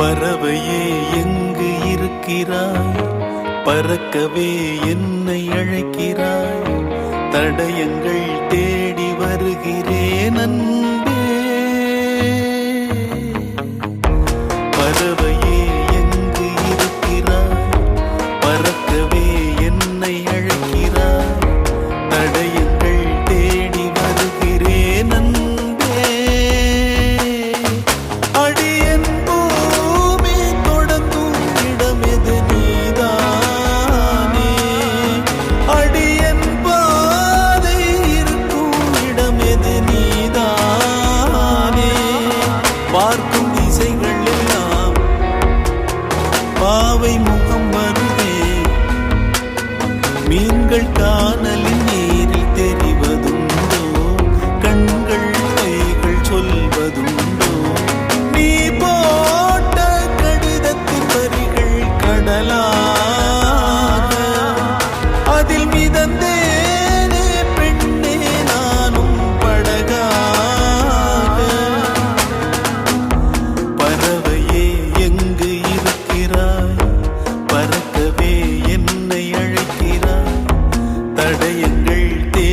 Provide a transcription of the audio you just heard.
பறவையே எங்கு இருக்கிறாய்? பறக்கவே என்னை அழைக்கிறாய்? தடயங்கள் தேடி வருகிறேன் அன்பே. பறவையே எங்கு இருக்கிறாய்? பறக்கவே என்னை அழைக்கிறாய். பார்க்கும் இசைகள் எல்லாம் பாவை முகம் வருதே. மீன்கள் காணலின் நீரில் தெரிவதுண்டோ? கண்கள் கைகள் சொல்வதுண்டோ? நீ போட்ட கடிதத்தின் வரிகள் கடலா தடயங்கள் தே